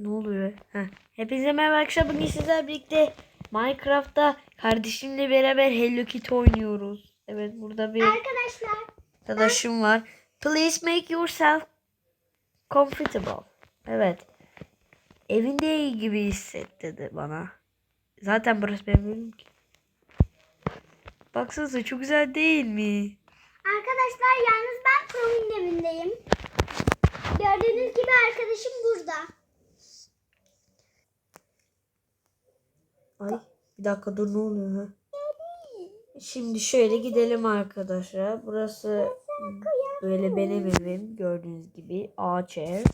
Ne oluyor? Heh. Hepinize merhaba arkadaşlar. Bugün sizlerle birlikte Minecraft'ta kardeşimle beraber Hello Kitty oynuyoruz. Evet burada bir Arkadaşlar arkadaşım var. Please make yourself comfortable. Evet. Evinde iyi gibi hisset dedi bana. Zaten burası benim evim ki. Baksanıza çok güzel değil mi? arkadaşlar yalnız ben Promin evindeyim. Gördüğünüz gibi arkadaşım burada. Ay bir dakika dur ne oluyor ha? Şimdi şöyle gidelim arkadaşlar. Burası böyle benim evim gördüğünüz gibi ağaç ev.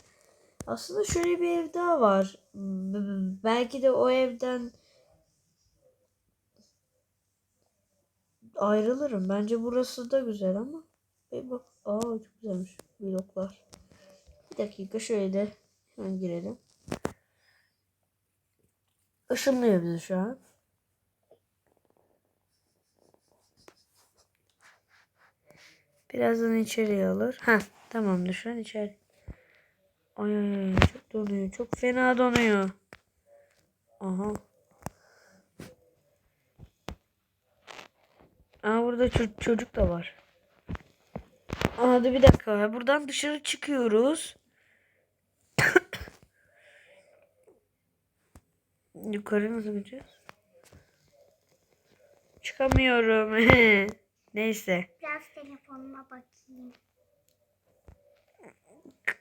Aslında şöyle bir ev daha var. B- Belki de o evden ayrılırım. Bence burası da güzel ama. Bir bak. Aa çok güzelmiş. Bloklar. Bir dakika şöyle hemen girelim. Işınlıyor bizi şu an. Birazdan içeriye alır. Ha tamamdır şu an içeri. Ay ay ay çok donuyor. Çok fena donuyor. Aha. Aa burada ço- çocuk da var. Aa dur bir dakika. Buradan dışarı çıkıyoruz. Yukarı nasıl gideceğiz? Çıkamıyorum. Neyse. Biraz telefonuma bakayım.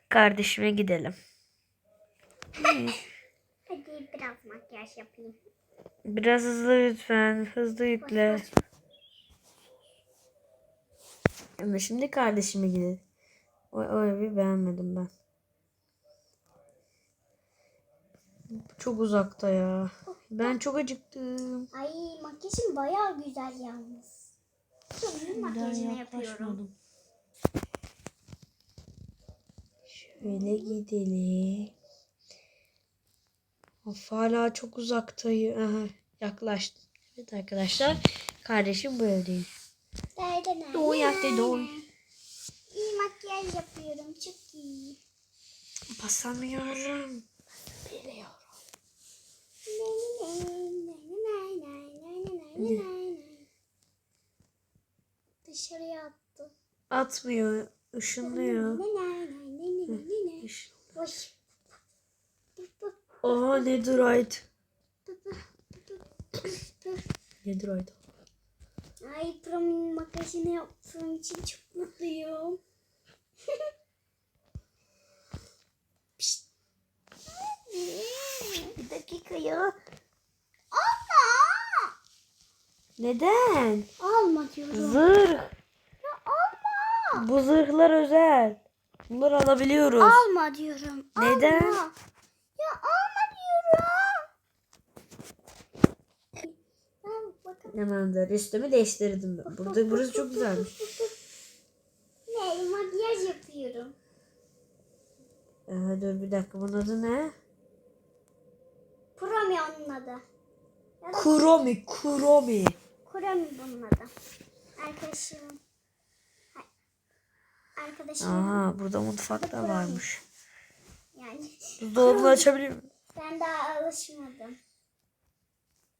Kardeşime gidelim. Hadi biraz makyaj yapayım. Biraz hızlı lütfen. Hızlı yükle. Ama şimdi kardeşime gidelim. O, o evi beğenmedim ben. Çok uzakta ya. Ben çok acıktım. Ay makyajım bayağı güzel yalnız. Promin'in makyajını yapıyorum. Şöyle gidelim. Of hala çok uzaktayım. Aha, yaklaştım. Evet arkadaşlar. Kardeşim. Nerede Doğu yaptı doğu. İyi makyaj yapıyorum. Çok iyi. Basamıyorum. Biliyorum. Dışarıya attım. Atmıyor. ışınlıyor. Iş- Oy. Aa Netherite. Netherite. Ay Promin makyajını yaptığım için çok mutluyum. Bir dakika ya. Alma. Neden? Alma diyorum. Zırh. Ya alma. Bu zırhlar özel. Bunları alabiliyoruz. Alma diyorum. Neden? Alma. Ya alma diyorum. Hemen üstümü değiştirdim ben. Burada burası çok güzelmiş. Ne? Makyaj yapıyorum. Ee, dur bir dakika bunun adı ne? Promi onun adı. Ya da Kuromi, Kuromi. Kurami bunun adı. Arkadaşım. Arkadaşım. Aha burada mutfak da varmış. Yani Buzdolabını açabilir miyim? ben daha alışmadım.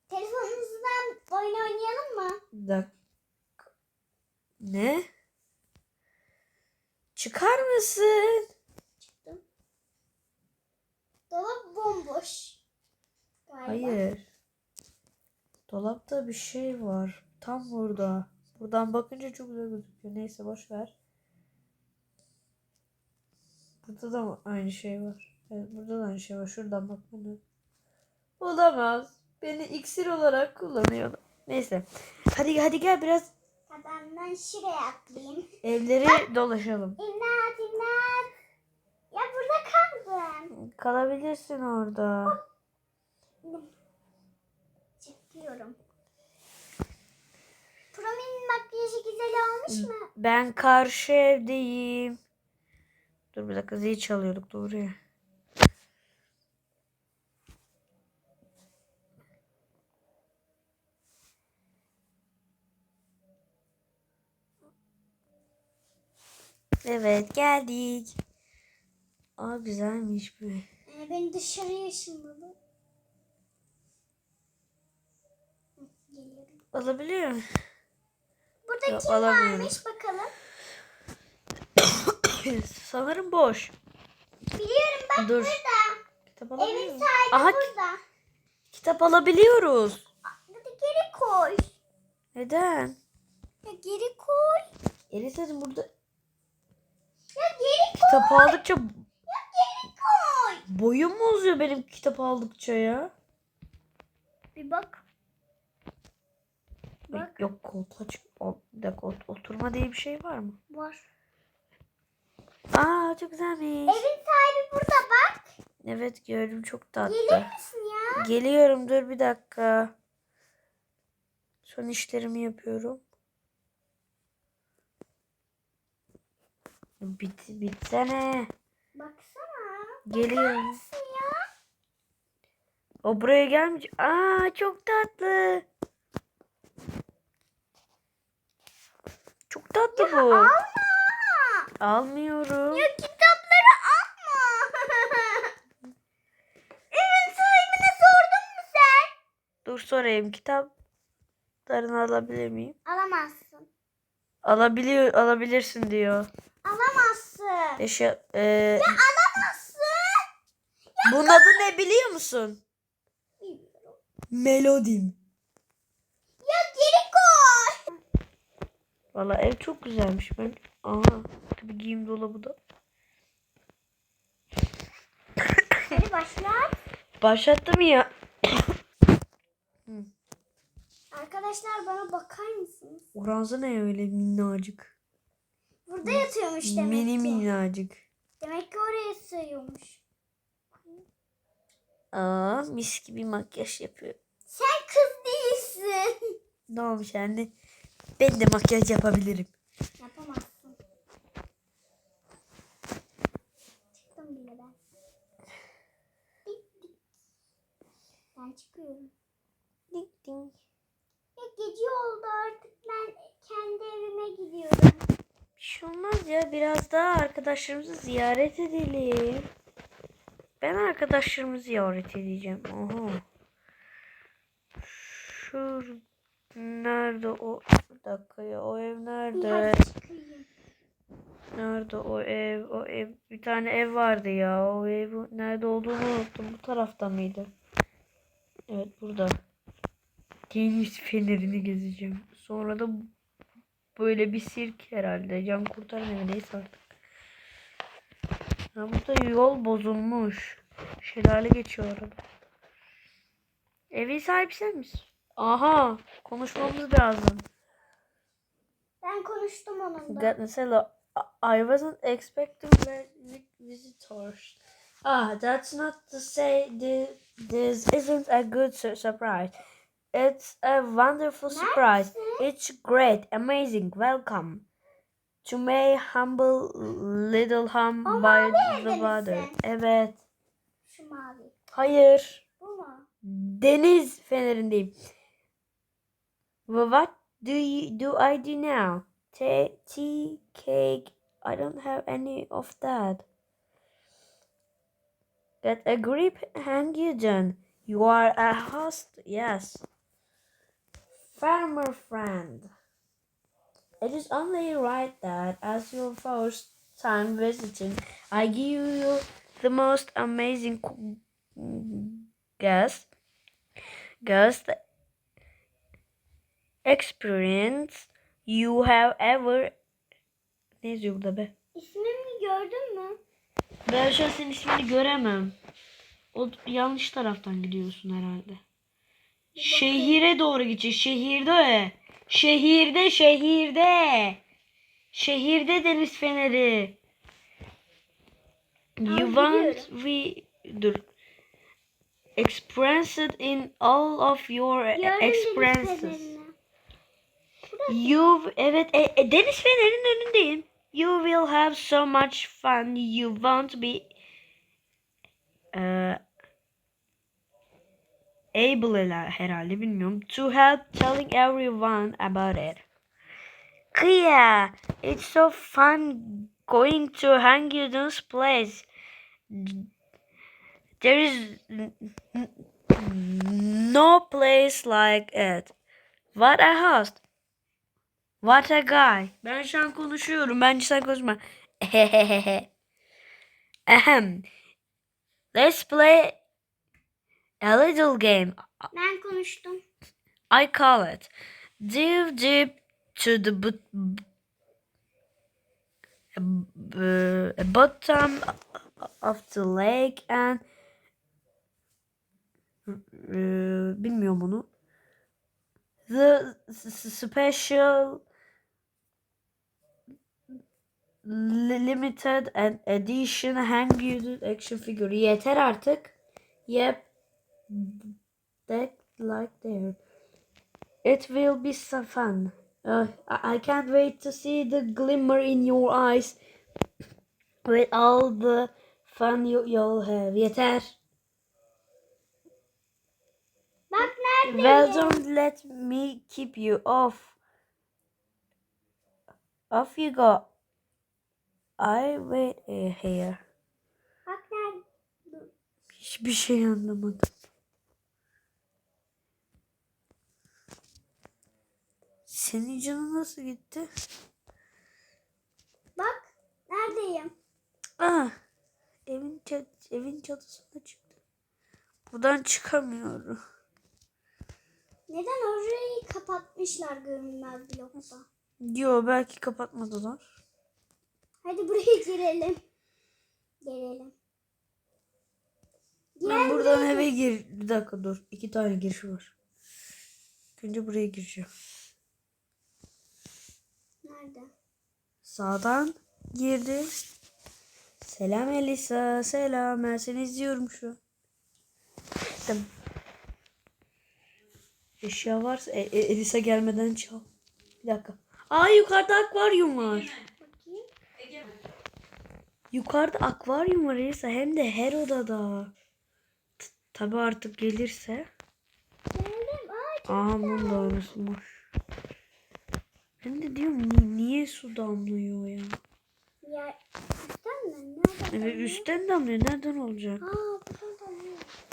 Telefonunuzdan oyun oynayalım mı? Bir dakika. Ne? Çıkar mısın? Çıktım. Dolap bomboş. Hayır. Dolapta bir şey var. Tam burada. Buradan bakınca çok güzel gözüküyor. Neyse boş ver. Burada da aynı şey var. Evet, burada da aynı şey var. Şuradan bakmanı. Olamaz. Beni iksir olarak kullanıyorlar. Neyse. Hadi hadi gel biraz ben şuraya atlayayım. evleri dolaşalım. İmdat imdat. Ya burada kaldım. Kalabilirsin orada. Çıkıyorum. Promi'nin makyajı güzel olmuş mu? Ben karşı evdeyim. Dur bir dakika zil çalıyorduk doğru ya. Evet geldik. Aa güzelmiş bu. Anne beni dışarıya ışınladı. Geliyorum. Alabiliyor muyum? Burada Yok, kim alamıyorum. varmış bakalım. Sanırım boş. Biliyorum bak Dur. burada. Kitap alabiliyor Evin muyum? sahibi Aha burada. kitap alabiliyoruz. Burada geri koy. Neden? Ya geri koy. Elisa'cığım burada Ya geri koy. kitap aldıkça Ya geri koy. boyum mu uzuyor benim kitap aldıkça ya? Bir bak. Bak. Yok koltuğa çık. O, bir dakika ot- oturma diye bir şey var mı? Var. Aa çok güzelmiş. Evin sahibi burada bak. Evet gördüm çok Gelir tatlı. misin ya? Geliyorum dur bir dakika. Son işlerimi yapıyorum. Bit, bitsene. Baksana. Geliyorum. Nasıl ya? O buraya gelmiş. Aa çok tatlı. Çok tatlı bu. Alma. Almıyorum. Ya kitapları alma. Evin sahibine sordun mu sen? Dur sorayım. Kitaplarını alabilir miyim? Alamazsın. Alabiliyor, alabilirsin diyor. Alamazsın. Eşya, e, Alamazsın. bunun adı ne biliyor musun? Bilmiyorum. Melodim. Ya geri koy. Valla ev çok güzelmiş. Ben aha tabii giyim dolabı da. Hadi başla. Başlattım ya. Arkadaşlar bana bakar mısınız? Oranza ne öyle minnacık. Burada yatıyormuş demek Mini ki. minnacık. Demek ki oraya sığıyormuş. Aa mis gibi makyaj yapıyor. Sen kız değilsin. Ne olmuş anne? Ben de makyaj yapabilirim. Yapamazsın. Çıktım bile ben. Dik dik. Ben çıkıyorum. Ding. Ya gece oldu artık ben kendi evime gidiyorum. Bir şey olmaz ya. Biraz daha arkadaşlarımızı ziyaret edelim. Ben arkadaşlarımı ziyaret edeceğim. Oha. Şur nerede o? Bir dakika ya. O ev nerede? Nerede o ev? O ev bir tane ev vardı ya. O ev nerede olduğunu unuttum. Bu tarafta mıydı? Evet burada. Deniz fenerini gezeceğim. Sonra da böyle bir sirk herhalde. Can kurtaran evi neyse artık. Ha, burada yol bozulmuş. Şelale geçiyor arada. Evin sahibi sen misin? Aha konuşmamız lazım. Ben konuştum onunla. Got mesela I wasn't expecting vi- visitors. Ah, that's not to say thi- this isn't a good su- surprise. It's a wonderful surprise. It's great, amazing. Welcome to my humble little home O by the water. misin? Evet. Şu mavi. Hayır. Bu mu? Deniz fenerindeyim. What do you do I do now? Tea, tea, cake. I don't have any of that. Get a grip, hang you done. You are a host, yes. Farmer friend. It is only right that as your first time visiting, I give you the most amazing guest guest experience you have ever ne yazıyor burada be? İsmimi gördün mü? Ben şu an senin ismini göremem. O yanlış taraftan gidiyorsun herhalde. Şehire doğru gideceksin. Şehirde. Şehirde, şehirde. Şehirde deniz feneri. You want we dur. Experience it in all of your Gördüm experiences. You evet e, e, deniz fenerinin önündeyim. You will have so much fun. You won't be uh, able herhalde bilmiyorum to help telling everyone about it. Kia, it's so fun going to Hangudun's place. There is no place like it. What a host. What a guy. Ben şu an konuşuyorum. Bence sen konuşma. Ahem. Let's play a little game. Ben konuştum. I call it Dive Deep to the but- b- bottom of the lake and Eee, bilmiyorum onu. The special limited and edition hang unit action figure. Yeter artık. Yep. That like there. It will be so fun. Uh, I I can't wait to see the glimmer in your eyes with all the fun you, you'll have. Yeter. Bak neredeyim? Well, don't let me keep you off. Off you go. I wait eh, here. Bak nerede? Hiçbir şey anlamadım. Senin canın nasıl gitti? Bak neredeyim? Ah, evin çat evin çatısına çıktı. Buradan çıkamıyorum. Neden orayı kapatmışlar görünmez blokta? Yo belki kapatmadılar. Hadi buraya girelim. Girelim. Ben buradan eve gir. Bir dakika dur. İki tane giriş var. Önce buraya gireceğim. Nerede? Sağdan girdim. Selam Elisa. Selam. Ben seni izliyorum şu. Gittim. Eşya varsa e- e- Elisa gelmeden çal. Bir dakika. Aa yukarıda akvaryum var. Yukarıda akvaryum var Elisa. Hem de her odada. Tabi artık gelirse. Geldim. Aa, Aa aynısı boş. Ben de diyorum ni- niye su damlıyor ya? ya. Üstten mi? Nereden? Evet üstten damlıyor. Nereden olacak? Aa buradan.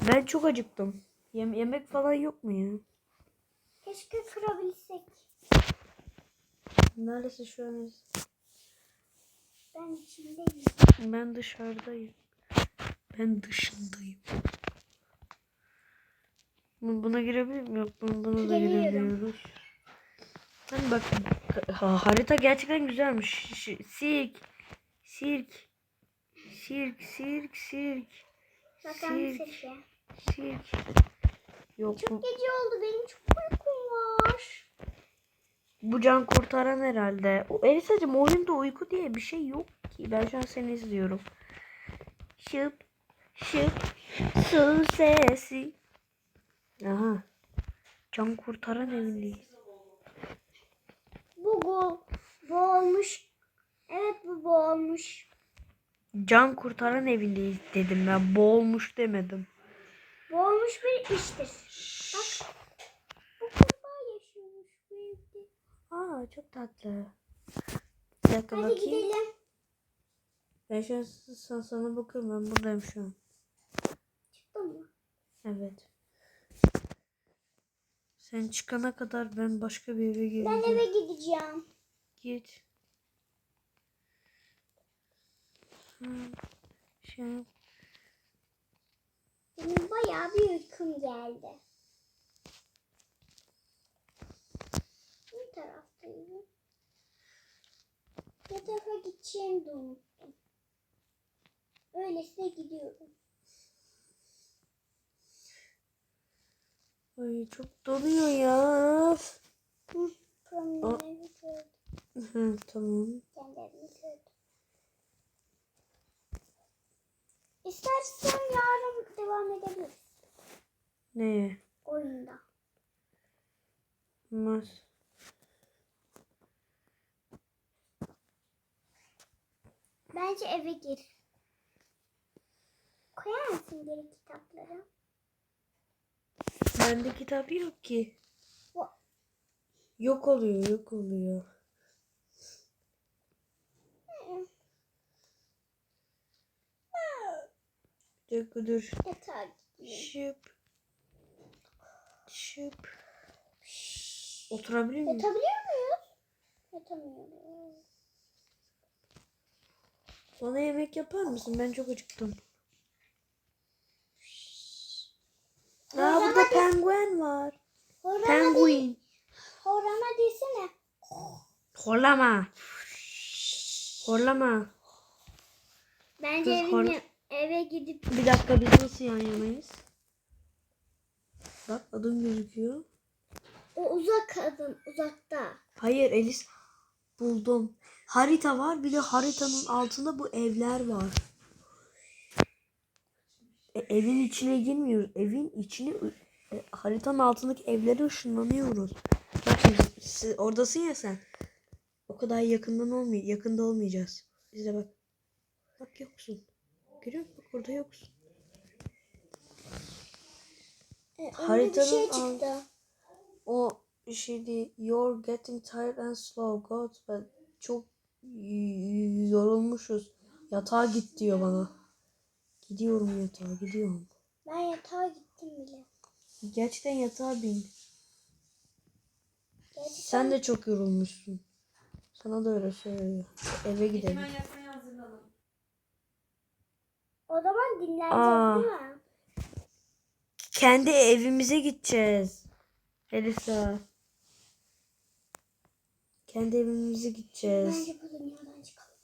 Ben çok acıktım. Yem- yemek falan yok mu ya? Keşke kırabilsek. Neredeyse şu an Ben içindeyim. ben dışarıdayım. Ben dışındayım. Bu- Buna girebilir miyim? Yok bunu- buna da girebiliyoruz. Hani bak ha- harita gerçekten güzelmiş. Sirk. Sirk. Sirk, sirk, sirk. Bakalım Sirk. sirke. Sirk. Yok bu, Çok gece oldu. Benim çok uykum var. Bu can kurtaran herhalde. O, Elisa'cığım oyunda uyku diye bir şey yok ki. Ben şu an seni izliyorum. Şıp şıp su sesi. Aha. Can kurtaran evindeyiz. Bu bu. Olmuş. Evet bu olmuş. Can kurtaran evindeyiz dedim ben. Boğulmuş demedim. Bu olmuş bir iştir. Bak. Bu kurbağa yaşıyormuş bu evde. Aa çok tatlı. Bir dakika Hadi bakayım. gidelim. Ben şu an sana, sana bakıyorum. Ben buradayım şu an. Çıktın mı? Evet. Sen çıkana kadar ben başka bir eve Ben gireceğim. eve gideceğim. Git. Şey. Benim bayağı bir uykum geldi. Ne taraftayım? Ne tarafa gideceğimi de unuttum. Öylesine gidiyorum. Ay çok donuyor ya. Hı, Promenade gördüm. Tamam. Gördüm. İstersen yarın devam edebiliriz. Ne? Oyunda. Olmaz. Bence eve gir. Koyar mısın geri kitapları? Bende kitap yok ki. Yok oluyor, yok oluyor. Bir dakika dur. Yatağa. Şıp. Şıp. Oturabilir miyim? Yatabiliyor muyuz? Yatamıyoruz. Bana yemek yapar mısın? Ben çok acıktım. Aa burada penguen var. Horlama, Penguin. horlama desene. Horlama. Horlama. Bence Kız hor- eve gidip Bir dakika biz nasıl yan yanayız? Bak adım gözüküyor. o uzak kadın uzakta. Hayır Elis buldum. Harita var bir de haritanın altında bu evler var. E, evin içine girmiyoruz. Evin içine e, haritanın altındaki evlere ışınlanıyoruz. Bak siz oradasın ya sen. O kadar yakından olmuyor. Yakında olmayacağız. İzle bak. Bak yoksun. Görüyor musun? Bak orada yoksun. E, Haritanın şey alt- çıktı. O şey değil. You're getting tired and slow. God ben çok yorulmuşuz. Yatağa git diyor bana. Gidiyorum yatağa gidiyorum. Ben yatağa gittim bile. Gerçekten yatağa bin. Gerçekten Sen de çok yorulmuşsun. Sana da öyle söylüyor. Eve gidelim. O zaman dinleneceğiz Aa. değil mi? Kendi evimize gideceğiz. Elisa. Kendi evimize gideceğiz. Bence bu dünyadan çıkalım.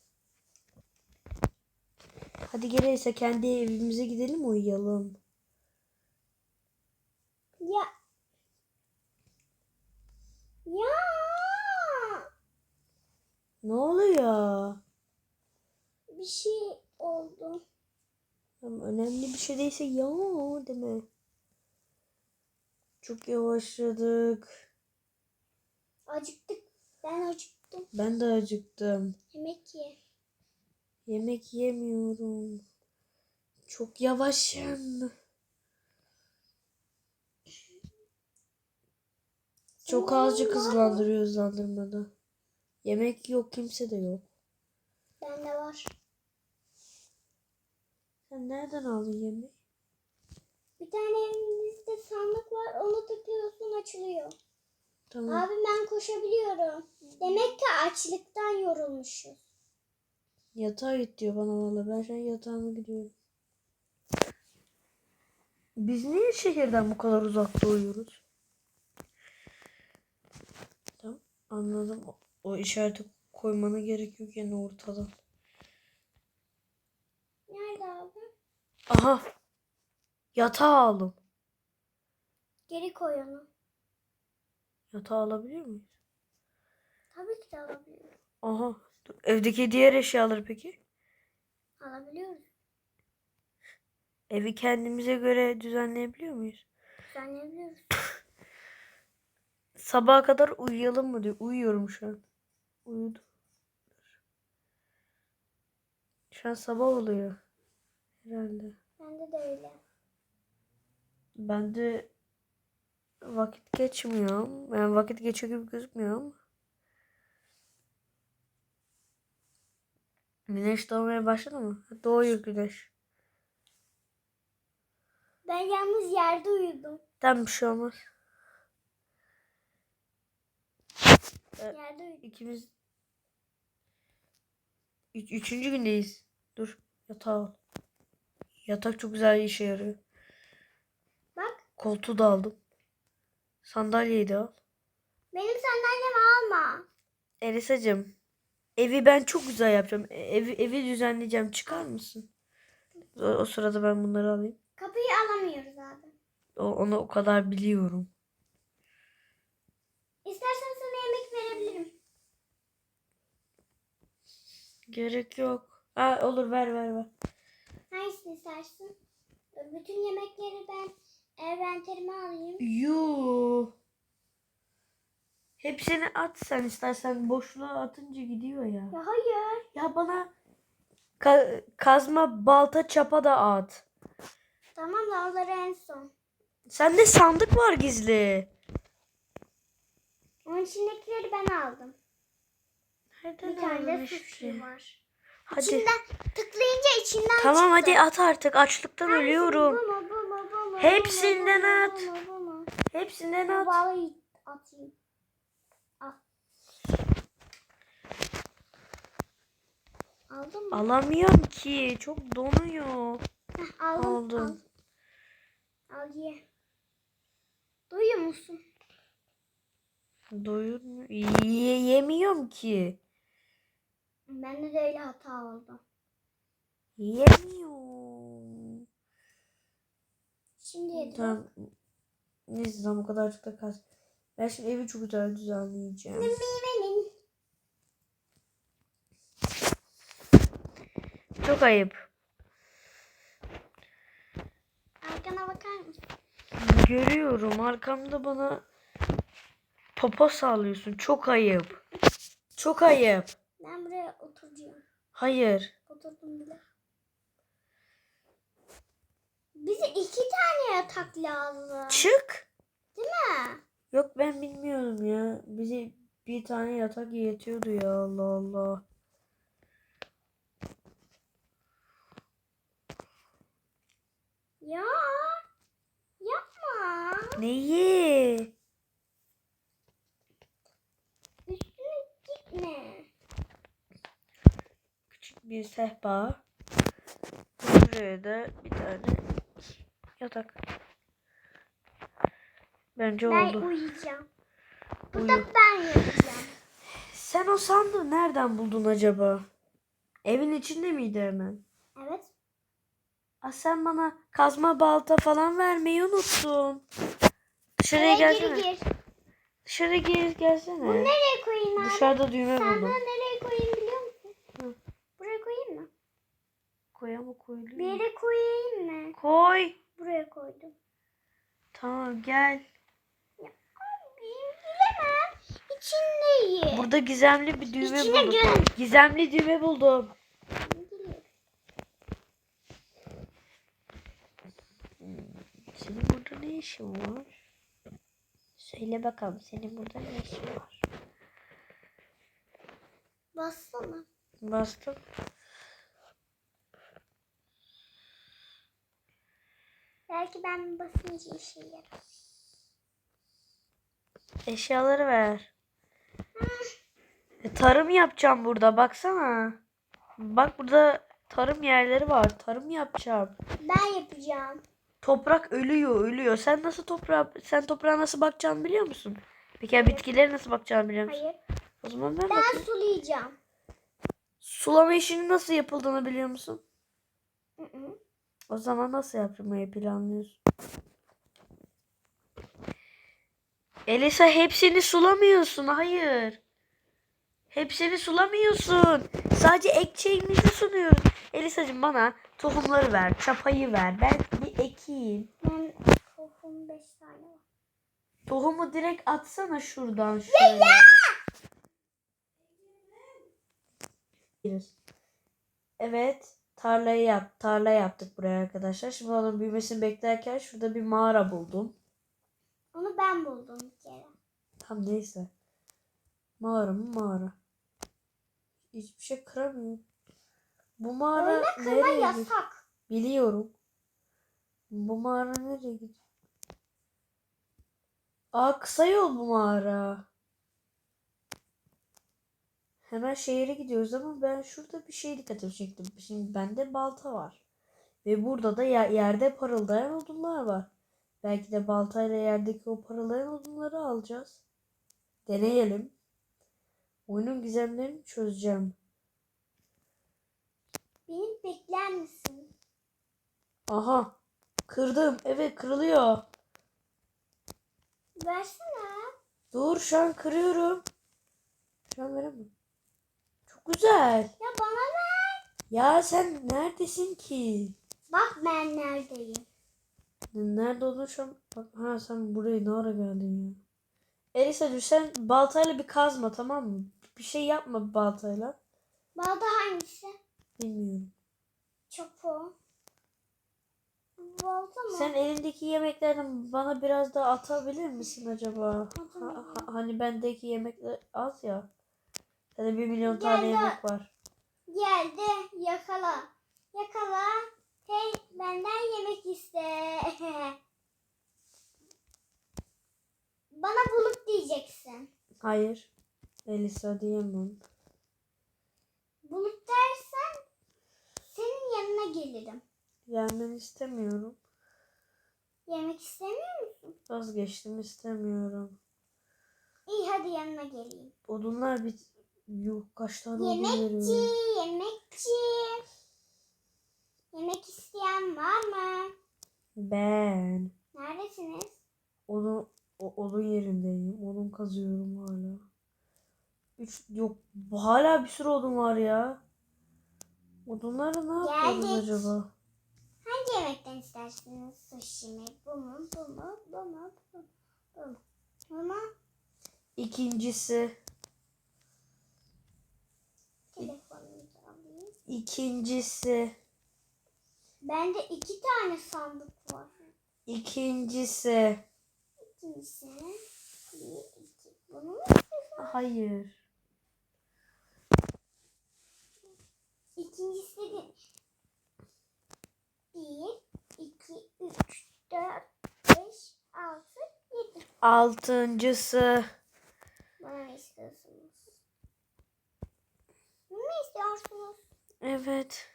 Hadi gel Elisa kendi evimize gidelim uyuyalım. Ya. Ya. Ne oluyor? Bir şey oldu. Tamam, önemli bir şey değilse ya deme. Çok yavaşladık. Acıktık. Ben acıktım. Ben de acıktım. Yemek ye. Yemek yemiyorum. Çok yavaşım. Çok azıcık hızlandırıyor hızlandırmada. Yemek yok kimse de yok. Bende var. Sen nereden aldın yemeği? Bir tane evimizde sandık var. Onu tıklıyorsun açılıyor. Tamam. Abi ben koşabiliyorum. Demek ki açlıktan yorulmuşuz. Yatağa git diyor bana valla. Ben şu an yatağıma gidiyorum. Biz niye şehirden bu kadar uzakta uyuyoruz? Tamam anladım. O, o işareti koymana gerek yok yani ortada. Nerede abi? Aha. Yatağı aldım. Geri koy onu. Yatağı alabiliyor muyuz? Tabii ki de alabiliyoruz. Aha. Dur, Evdeki diğer eşyaları peki? Alabiliyoruz. Evi kendimize göre düzenleyebiliyor muyuz? Düzenleyebiliyoruz. Sabaha kadar uyuyalım mı diyor. Uyuyorum şu an. Uyudum. Şu an sabah oluyor. Herhalde. Bende de öyle. Ben de vakit geçmiyor. Yani vakit geçiyor gibi gözükmüyor. Güneş doğmaya başladı mı? Doğuyor güneş. Ben yalnız yerde uyudum. Tam bir şey olmaz. Yerde uyudum. İkimiz Üç, üçüncü gündeyiz. Dur yatağı al. Yatak çok güzel işe yarıyor. Bak Koltuğu da aldım. Sandalyeyi de al. benim sandalyemi alma. Elisacığım evi ben çok güzel yapacağım. E- Evi, evi düzenleyeceğim. Çıkar mısın? O, o sırada ben bunları alayım. Kapıyı alamıyoruz abi. O, onu o kadar biliyorum. İstersen sana yemek verebilirim. Gerek yok. Ha, olur ver ver ver. Hangisini istersin? Bütün yemekleri ben envanterime alayım. Yuh. Hepsini at sen istersen. Boşluğa atınca gidiyor ya. Ya hayır. Ya bana ka- kazma, balta, çapa da at. Tamam da onları en son. Sende sandık var gizli. Onun içindekileri ben aldım. Nereden Bir tane işte? sushi var. Hadi. İçinden tıklayınca içinden Tamam çıktı. hadi at artık. Açlıktan ölüyorum. Bu mu, bu mu, bu mu, Hepsinden bu mu, at. bu mu, bu mu? Hepsinden Bu at. balığı atayım. Aldın mı? Alamıyorum ki. Çok donuyor. Heh, aldım. Aldım. Al. Al ye. Duyuyor musun? Doyurmuyor. Ye- yemiyorum ki. Bende de öyle hata oldu. Yemiyorum. Şimdi yedim. Tamam. Neyse tamam o kadarcık da kas. Ben şimdi evi çok güzel düzenleyeceğim. Benim. Çok ayıp. Arkana bakar mısın? Görüyorum arkamda bana popo sağlıyorsun. Çok ayıp. Çok ayıp. Ben buraya oturacağım. Hayır. Oturdum bile. Bize iki tane yatak lazım. Çık. Değil mi? Yok ben bilmiyorum ya. Bize bir tane yatak yetiyordu ya Allah Allah. Ya. Yapma. Neyi? Üstüne gitme. Küçük bir sehpa. Buraya da bir tane yatak. Bence Ben oldu. uyuyacağım. Bu Uyu. da ben yapacağım. Sen o sandığı nereden buldun acaba? Evin içinde miydi hemen? Evet. Aa, sen bana kazma balta falan vermeyi unuttun. Dışarıya gir gelsene. gir. Dışarı gir gelsene. Bunu nereye koyayım abi? Dışarıda düğme Sen buldum. bunu nereye koyayım biliyor musun? Hı. Buraya koyayım mı? Koya mı koyuluyor? Bir yere koyayım mı? Koy. Buraya koydum. Tamam gel. Abi bilemem. İçinde iyi. Burada gizemli bir düğme İçine buldum. gir. Gizemli düğme buldum. Senin burada ne işin var? Söyle bakalım senin burada ne işin var? Bassana. Bastım. Belki ben basınca işe yarar. Eşyaları ver. E, tarım yapacağım burada baksana. Bak burada tarım yerleri var. Tarım yapacağım. Ben yapacağım. Toprak ölüyor, ölüyor. Sen nasıl toprağa sen toprağa nasıl bakacağını biliyor musun? Peki ya bitkilere nasıl bakacağını biliyor musun? Hayır. O zaman ben Ben bakayım. sulayacağım. Sulama işinin nasıl yapıldığını biliyor musun? Hı hı. O zaman nasıl yapmayı planlıyorsun? Elisa hepsini sulamıyorsun. Hayır. Hepsini sulamıyorsun. Sadece ekçeğimizi sunuyoruz. Elisacığım bana tohumları ver, çapayı ver. Ben ekeyim. Ben tohum 5 tane var. Tohumu direkt atsana şuradan şöyle. Evet. Tarlayı yap. Tarla yaptık buraya arkadaşlar. Şimdi onun büyümesini beklerken şurada bir mağara buldum. Onu ben buldum bir kere. Tam neyse. Mağara mı mağara. Hiçbir şey kıramıyorum. Bu mağara kırma nereye yasak. Biliyorum. Bu mağara nereye gidiyor? Aa kısa yol bu mağara. Hemen şehre gidiyoruz ama ben şurada bir şey dikkatimi çektim. Şimdi bende balta var. Ve burada da yer- yerde parıldayan odunlar var. Belki de baltayla yerdeki o parıldayan odunları alacağız. Deneyelim. Oyunun gizemlerini çözeceğim. Beni bekler misin? Aha. Kırdım. Evet kırılıyor. Versene. Dur şu an kırıyorum. Şu an veremem. Çok güzel. Ya bana ver. Ya sen neredesin ki? Bak ben neredeyim. Nerede olduğunu şu an... Bak, ha sen buraya ne ara geldin ya? Elisa'cığım sen baltayla bir kazma tamam mı? Bir şey yapma baltayla. Balda hangisi? Bilmiyorum. Çubuğu balta mı? Sen elindeki yemeklerden bana biraz daha atabilir misin acaba? Ha, ha, hani bendeki yemekler az ya. Sende bir milyon Geldi. tane yemek var. Geldi yakala. Yakala. Hey benden yemek iste. bana bulup diyeceksin. Hayır. Elisa diyemem. Bulup dersen senin yanına gelirim. Gelmeni istemiyorum. Yemek istemiyor musun? Vazgeçtim istemiyorum. İyi hadi yanına geleyim. Odunlar bit... Yuh kaç tane odun Yemekçi, veriyor. yemekçi. Yemek isteyen var mı? Ben. Neredesiniz? Odun, o, odun yerindeyim. Odun kazıyorum hala. Üç, yok hala bir sürü odun var ya. Odunları ne yapıyoruz Geldik. acaba? Hangi yemekten istersiniz? Sushi mi? Bu mu? Bu mu? Bu mu? Bu mu? Bu mu? Bu mu? İkincisi. Telefonunuzu alayım. ikincisi. Bende iki tane sandık var. İkincisi. İkincisi. Bir, iki. Bunu mu? Hayır. İkincisi de bir, iki, üç, dört, beş, altı, yedi. Altıncısı. Bana ne istiyorsunuz? Mu istiyorsunuz? Evet.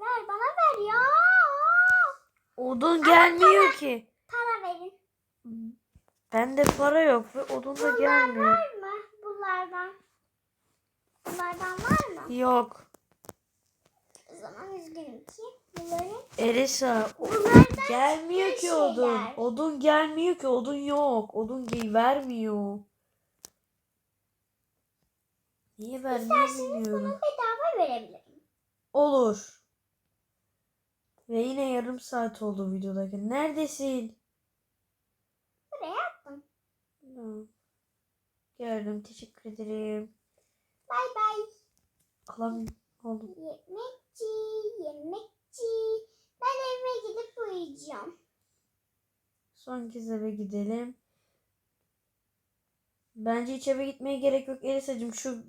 Ver bana ver ya. Odun gelmiyor ki. Para verin. Bende para yok ve odun da gelmiyor. Var mı bunlardan? Bunlardan var mı? Yok. O zaman üzgünüm ki bunları Elisa o- Bunlardan gelmiyor ki odun. şeyler. Odun gelmiyor ki odun yok. Odun vermiyor. Niye vermiyor isterseniz bilmiyorum. bunu bedava verebilirim. Olur. Ve yine yarım saat oldu videodaki. Neredesin? Buraya attım. Geldim. Teşekkür ederim. Bay bay. Alamıyorum. Aldım. Yemekçi, yemekçi. Ben evime gidip uyuyacağım. Son kez eve gidelim. Bence hiç eve gitmeye gerek yok. Elisacığım şu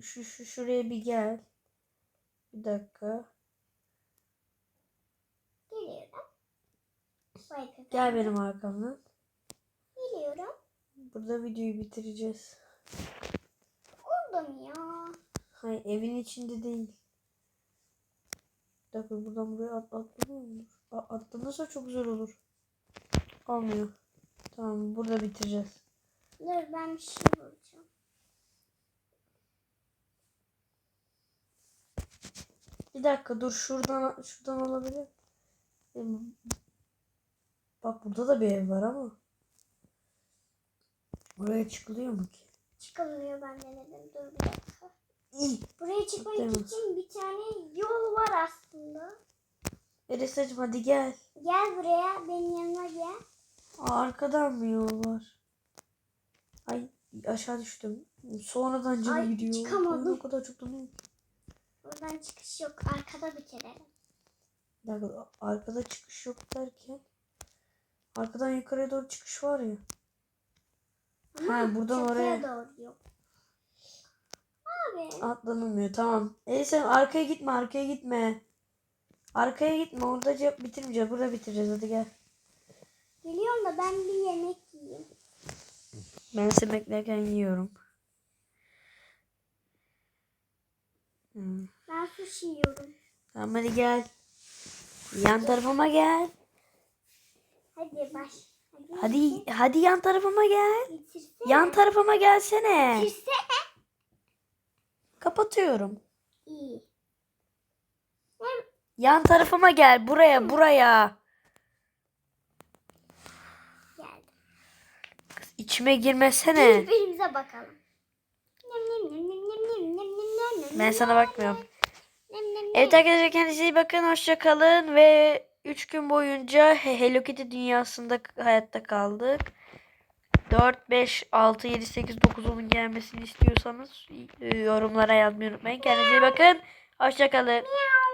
şu şu şuraya bir gel. Bir dakika. Geliyorum. Vay be. Gel benim arkamdan. Geliyorum. Burada videoyu bitireceğiz. Orada mı ya? Hayır evin içinde değil. Bir dakika buradan buraya at atlanıyor mu? A- Atlanırsa çok güzel olur. Olmuyor. Tamam burada bitireceğiz. Dur ben bir şey bulacağım. Bir dakika dur şuradan şuradan olabilir. Em, Bak burada da bir ev var ama. Oraya çıkılıyor mu ki? Çıkamıyor ben denedim. Dur bir dakika. Buraya çıkmak mi? için bir tane yol var aslında. Elisacığım hadi gel. Gel buraya. Benim yanıma gel. Aa, arkadan mı yol var? Ay aşağı düştüm. Sonradan canım Ay, gidiyor. çıkamadım. Oyun o kadar çok donuyor ki. Buradan çıkış yok. Arkada. Bir dakika, arkada çıkış yok derken. Arkadan yukarıya doğru çıkış var ya. Ama Ha, buradan oraya- doğru yok. Abi. Atlanılmıyor tamam. Elisa arkaya gitme arkaya gitme. Arkaya gitme orada cevap bitirmeyeceğiz. Burada bitireceğiz hadi gel. Geliyorum da ben bir yemek yiyeyim. Ben seni beklerken yiyorum. Hmm. Ben sushi yiyorum. Tamam hadi gel. Yan tarafıma gel. Hadi baş. Hadi. Hadi hadi yan tarafıma gel. Bitirsene. Yan tarafıma gelsene. Bitirsene. Kapatıyorum. İyi. Yan tarafıma gel. Buraya, buraya. Geldim. Kız içime girmesene. Birbirimize bakalım. Nem, nem, nem, nem, nem, nem, nem, Ben sana bakmıyorum. Evet arkadaşlar kendinize iyi bakın. Hoşçakalın ve 3 gün boyunca Hello Kitty dünyasında hayatta kaldık. 4, 5, 6, 7, 8, 9, 10'un gelmesini istiyorsanız e, yorumlara yazmayı unutmayın. Kendinize iyi bakın. Hoşça kalın. Miau.